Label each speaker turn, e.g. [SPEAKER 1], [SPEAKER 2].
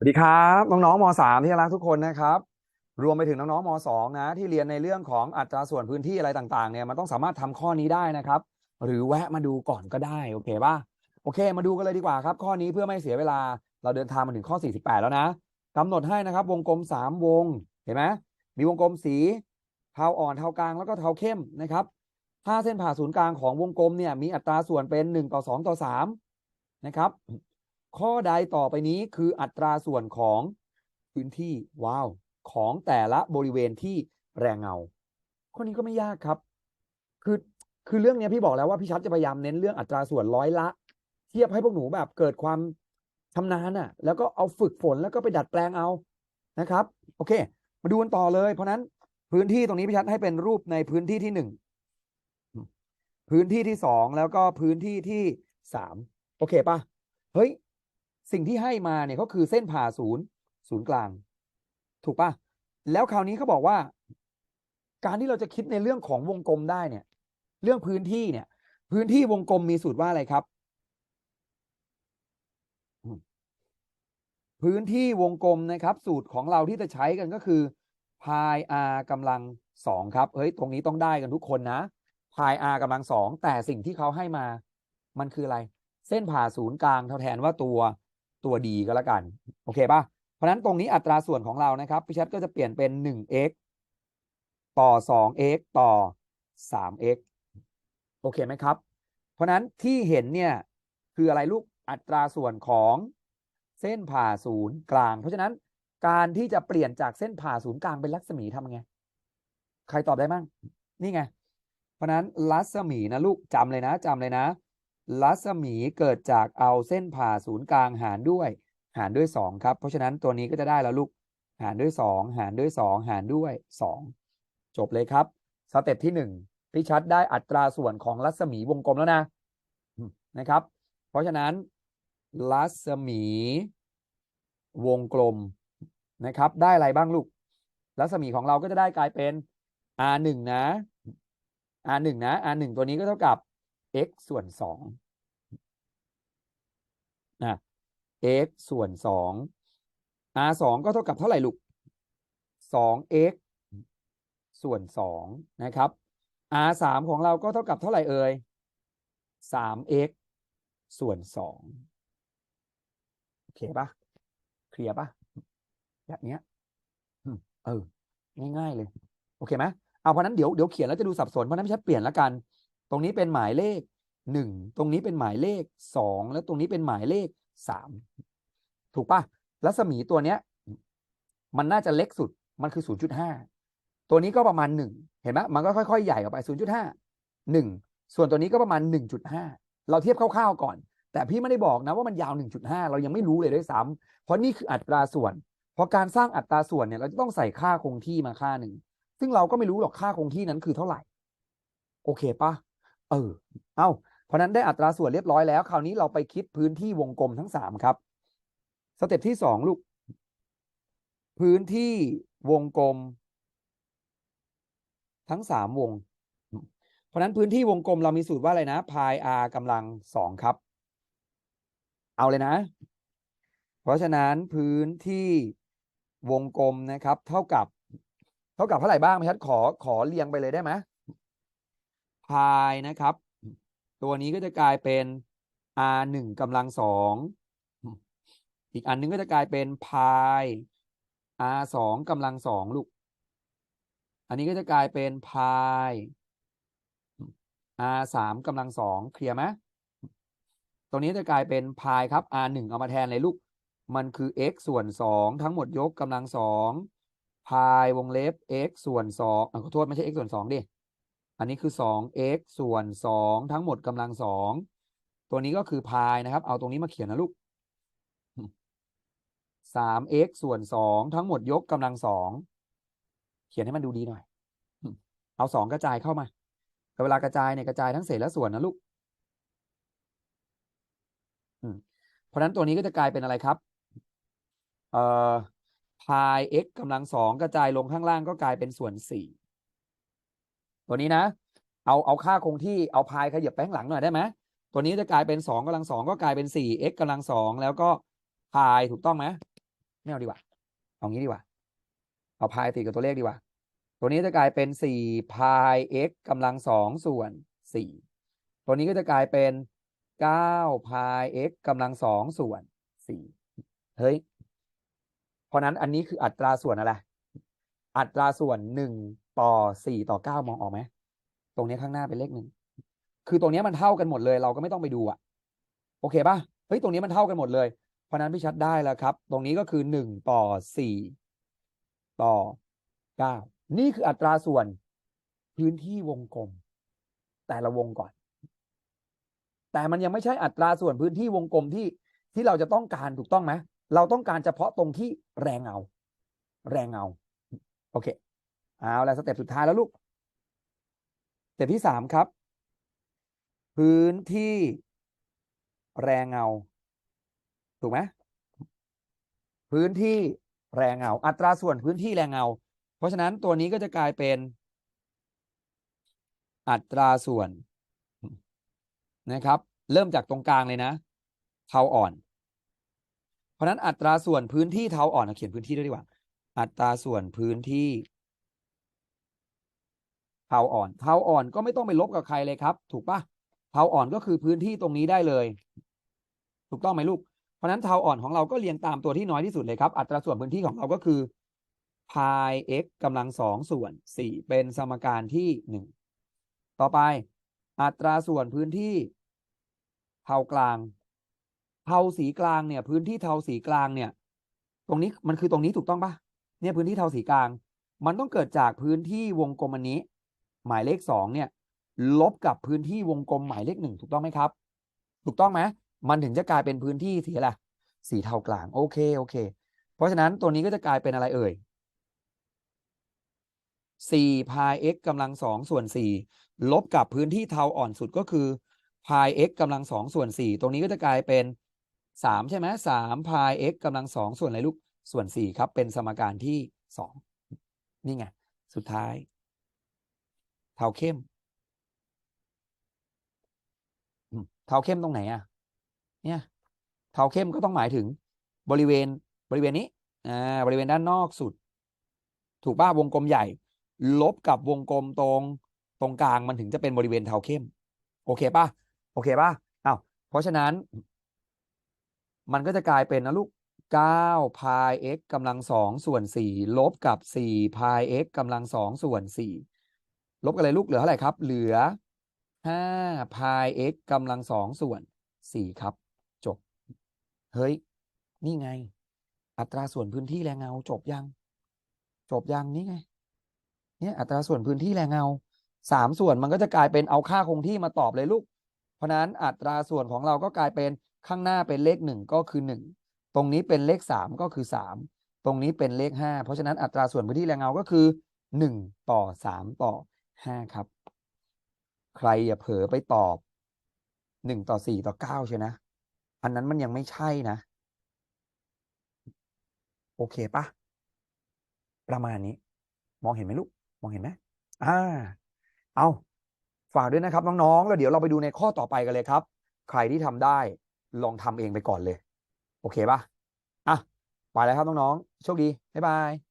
[SPEAKER 1] สวัสดีครับน้องๆมสามที่รักทุกคนนะครับ รวมไปถึงน้องๆมสองนะ ที่เรียนในเรื่องของอัตราส่วนพื้นที่อะไรต่างๆเนี่ยมันต้องสามารถทำข้อนี้ได้นะครับ หรือแวะมาดูก่อนก็ได้โอเคป่ะโอเค มาดูกันเลยดีกว่าครับ ข้อนี้เพื่อไม่เสียเวลาเราเดินทางมาถึงข้อ 48 แล้วนะกำหนดให้นะครับ วงกลม 3 วงเห็นไหมมีวงกลมสีเทาอ่อนเทากลางแล้วก็เทาเข้มนะครับถ้าเส้นผ่าศูนย์กลางของวงกลมเนี่ยมีอัตราส่วนเป็น 1 ต่อ 2 ต่อ 3 นะครับ ข้อใดต่อไปนี้คืออัตราส่วนของพื้นที่ว้าว ของแต่ละบริเวณที่แรงเงาข้อนี้ก็ไม่ยากครับ คือคือเรื่องนี้พี่บอกแล้วว่าพี่ชัดจะพยายามเน้นเรื่องอัตราส่วนร้อยละ เทียบให้พวกหนูแบบเกิดความชำนาญอะ แล้วก็เอาฝึกฝนแล้วก็ไปดัดแปลงเอานะครับ โอเค มาดูกันต่อเลย เพราะฉะนั้นพื้นที่ตรงนี้พี่ชัดให้เป็นรูปในพื้นที่ที่หนึ่งพื้นที่ที่สองแล้วก็พื้นที่ที่สามโอเคปะเฮ้ย สิ่งที่ให้มาเนี่ยก็คือเส้นผ่าศูนย์ศูนย์กลาง ถูกปะแล้วคราวนี้เขาบอกว่า การที่เราจะคิดในเรื่องของวงกลมได้เนี่ย เรื่องพื้นที่เนี่ย พื้นที่วงกลมมีสูตรว่าอะไรครับ พื้นที่วงกลมนะครับ สูตรของเราที่จะใช้กันก็คือพาย r กำลังสองครับเฮ้ยตรงนี้ต้องได้กันทุกคนนะพาย r กำลังสองแต่สิ่งที่เขาให้มา มันคืออะไร เส้นผ่าศูนย์กลางเท่าแทนว่าตัว ตัวดีก็แล้วกันโอเคป่ะเพราะนั้นตรงนี้อัตราส่วนของเรานะครับพี่ชัดก็จะเปลี่ยนเป็น 1x ต่อ 2x ต่อ 3x โอเคไหมครับ เพราะนั้นที่เห็นเนี่ยคืออะไรลูกอัตราส่วนของเส้นผ่าศูนย์กลาง เพราะฉะนั้นการที่จะเปลี่ยนจากเส้นผ่าศูนย์กลางเป็นรัศมีทำไง ใครตอบได้มั่งนี่ไง เพราะนั้นรัศมีนะลูกจำเลยนะจำเลยนะ รัศมีเกิดจากเอาเส้นผ่าศูนย์กลางหารด้วย หารด้วยสองครับ เพราะฉะนั้นตัวนี้ก็จะได้แล้วลูก หารด้วยสองหารด้วยสองหารด้วยสองจบเลยครับ สเต็ปที่หนึ่งพี่ชัดได้อัตราส่วนของรัศมีวงกลมแล้วนะนะครับ เพราะฉะนั้น รัศมีวงกลมนะครับ ได้อะไรบ้างลูก รัศมีของเราก็จะได้กลายเป็น r หนึ่งนะ r หนึ่งนะ r หนึ่งตัวนี้ก็เท่ากับ x ส่วนสองนะ x ส่วนสอง r สองก็เท่ากับเท่าไหร่ลูกสอง x ส่วนสองนะครับ r สามของเราก็เท่ากับเท่าไหร่เอ่ยสาม x ส่วนสองโอเคปะเคลียร์ปะแบบเนี้ยเออ ง่ายๆเลย โอเคไหมเอาเพราะนั้นเดี๋ยวเดี๋ยวเขียนแล้วจะดูสับสนเพราะนั้นไม่ใช่เปลี่ยนแล้วกัน ตรงนี้เป็นหมายเลขหนึ่งตรงนี้เป็นหมายเลขสองแล้วตรงนี้เป็นหมายเลขสามถูกปะรัศมีตัวเนี้ยมันน่าจะเล็กสุดมันคือศูนย์จุดห้าตัวนี้ก็ประมาณหนึ่งเห็นไหมมันก็ค่อยๆ ใหญ่ออกไปศูนย์จุดห้าหนึ่งส่วนตัวนี้ก็ประมาณหนึ่งจุดห้าเราเทียบคร่าวๆก่อน แต่พี่ไม่ได้บอกนะว่ามันยาว 1.5 เรายังไม่รู้เลยด้วยซ้ำเพราะนี่คืออัตราส่วนพอการสร้างอัตราส่วนเนี่ยเราจะต้องใส่ค่าคงที่มาค่าหนึ่งซึ่งเราก็ไม่รู้หรอกค่าคงที่นั้นคือเท่าไหร่ โอเคปะ เออ เอาเพราะนั้นได้อัตราส่วนเรียบร้อยแล้ว คราวนี้เราไปคิดพื้นที่วงกลมทั้งสามครับ สเต็ปที่สองลูก พื้นที่วงกลม ทั้งสามวง เพราะนั้นพื้นที่วงกลมเรามีสูตรว่าอะไรนะพาย r กำลังสองครับ เอาเลยนะ เพราะฉะนั้นพื้นที่วงกลมนะครับ เท่ากับ เท่ากับเท่าไหร่บ้างพี่ชัดขอขอเรียงไปเลยได้ไหม พายนะครับ ตัวนี้ก็จะกลายเป็น r หนึ่งกำลังสองอีกอันนึงก็จะกลายเป็นพาย r สองกำลังสองลูก อันนี้ก็จะกลายเป็นพาย r สามกำลังสองเคลียร์ไหมตรงนี้จะกลายเป็นพายครับ r หนึ่งเอามาแทนเลยลูก มันคือ x ส่วนสองทั้งหมดยกกำลังสองพายวงเล็บ x ส่วนสองขอโทษไม่ใช่ x ส่วนสองดิ อันนี้คือสอง x ส่วนสองทั้งหมดกำลังสองตัวนี้ก็คือพายนะครับ เอาตรงนี้มาเขียนนะลูกสาม x ส่วนสองทั้งหมดยกกำลังสองเขียนให้มันดูดีหน่อย เอาสองกระจายเข้ามา เวลากระจายเนี่ยกระจายทั้งเศษและส่วนนะลูก เพราะฉะนั้นตัวนี้ก็จะกลายเป็นอะไรครับ เอ่อพาย x กำลังสองกระจายลงข้างล่างก็กลายเป็นส่วนสี่ ตัวนี้นะ เอาเอาค่าคงที่เอาพายขยับไปข้างหลังหน่อยได้ไหมตัวนี้จะกลายเป็นสองกำลังสองก็กลายเป็นสี่ x กำลังสองแล้วก็พายถูกต้องไหมไม่เอาดีกว่า เอางี้ดีกว่า เอาพายติดกับตัวเลขดีกว่า ตัวนี้จะกลายเป็นสี่พาย x กำลังสองส่วนสี่ตัวนี้ก็จะกลายเป็นเก้าพาย x กำลังสองส่วนสี่เฮ้ย เพราะนั้นอันนี้คืออัตราส่วนอะไร อัตราส่วนหนึ่ง ต่อสี่ต่อเก้ามองออกไหมตรงนี้ข้างหน้าเป็นเลขหนึ่งคือตรงนี้มันเท่ากันหมดเลย เราก็ไม่ต้องไปดูอะโอเคป่ะเฮ้ยตรงนี้มันเท่ากันหมดเลย เพราะนั้นพี่ชัดได้แล้วครับ ตรงนี้ก็คือหนึ่งต่อสี่ต่อเก้านี่คืออัตราส่วนพื้นที่วงกลม แต่ละวงก่อน แต่มันยังไม่ใช่อัตราส่วนพื้นที่วงกลมที่ที่เราจะต้องการถูกต้องไหมเราต้องการเฉพาะตรงที่แรงเงา แรงเงา โอเค เอาละสเต็ปสุดท้ายแล้วลูกสเต็ปที่สามครับ พื้นที่แรงเงา ถูกไหมพื้นที่แรงเงา อัตราส่วนพื้นที่แรงเงา เพราะฉะนั้นตัวนี้ก็จะกลายเป็น อัตราส่วนนะครับ เริ่มจากตรงกลางเลยนะเทาอ่อน เพราะฉะนั้นอัตราส่วนพื้นที่เทาอ่อนเอาเขียนพื้นที่ด้วยดีกว่า อัตราส่วนพื้นที่ เทาอ่อนเทาอ่อนก็ไม่ต้องไปลบกับใครเลยครับ ถูกปะเทาอ่อนก็คือพื้นที่ตรงนี้ได้เลย ถูกต้องไหมลูก เพราะนั้นเทาอ่อนของเราก็เรียงตามตัวที่น้อยที่สุดเลยครับ อัตราส่วนพื้นที่ของเราก็คือพาย x กำลังสองส่วนสี่เป็นสมการที่หนึ่งต่อไป อัตราส่วนพื้นที่เทากลาง เทาสีกลางเนี่ย พื้นที่เทาสีกลางเนี่ย ตรงนี้มันคือตรงนี้ถูกต้องปะเนี่ยพื้นที่เทาสีกลาง มันต้องเกิดจากพื้นที่วงกลมอันนี้ หมายเลขสองเนี่ยลบกับพื้นที่วงกลมหมายเลขหนึ่งถูกต้องไหมครับ ถูกต้องไหมมันถึงจะกลายเป็นพื้นที่สีอะไรสีเทากลางโอเคโอเค เพราะฉะนั้นตัวนี้ก็จะกลายเป็นอะไรเอ่ยสี่พาย x กำลังสองส่วนสี่ลบกับพื้นที่เทาอ่อนสุดก็คือพาย x กำลังสองส่วนสี่ตรงนี้ก็จะกลายเป็นสามใช่ไหมสามพาย x กำลังสองส่วนอะไรลูกส่วนสี่ครับเป็นสมการที่สองนี่ไง สุดท้าย เทาเข้มเทาเข้มตรงไหนอะ เนี่ยเทาเข้มก็ต้องหมายถึงบริเวณบริเวณนี้อ่าบริเวณด้านนอกสุด ถูกป่ะวงกลมใหญ่ ลบกับวงกลมตรงตรงกลางมันถึงจะเป็นบริเวณเทาเข้ม โอเคป่ะโอเคป่ะอ้าวเพราะฉะนั้น มันก็จะกลายเป็นนะลูก9พาย x กำลังสองส่วนสี่ลบกับ4พาย x กำลังสองส่วนสี่ ลบกันเลยลูกเหลือเท่าไหร่ครับ เหลือ5พาย x กำลังสองส่วนสี่ครับ จบ เฮ้ย นี่ไง อัตราส่วนพื้นที่แรงเงา จบยัง จบยังนี่ไง เนี่ยอัตราส่วนพื้นที่แรงเงาสามส่วนมันก็จะกลายเป็นเอาค่าคงที่มาตอบเลยลูก เพราะนั้นอัตราส่วนของเราก็กลายเป็นข้างหน้าเป็นเลขหนึ่งก็คือหนึ่งตรงนี้เป็นเลขสามก็คือสามตรงนี้เป็นเลขห้าเพราะฉะนั้นอัตราส่วนพื้นที่แรงเงาก็คือหนึ่งต่อสามต่อ ห้าครับ ใครอย่าเผลอไปตอบหนึ่งต่อสี่ต่อเก้าใช่นะ อันนั้นมันยังไม่ใช่นะ โอเคปะประมาณนี้ มองเห็นไหมลูก มองเห็นไหมอ่า เอาฝากด้วยนะครับน้องๆ แล้วเดี๋ยวเราไปดูในข้อต่อไปกันเลยครับ ใครที่ทำได้ลองทำเองไปก่อนเลย โอเคปะอะ ไปแล้วครับน้องๆ โชคดี บ๊ายบาย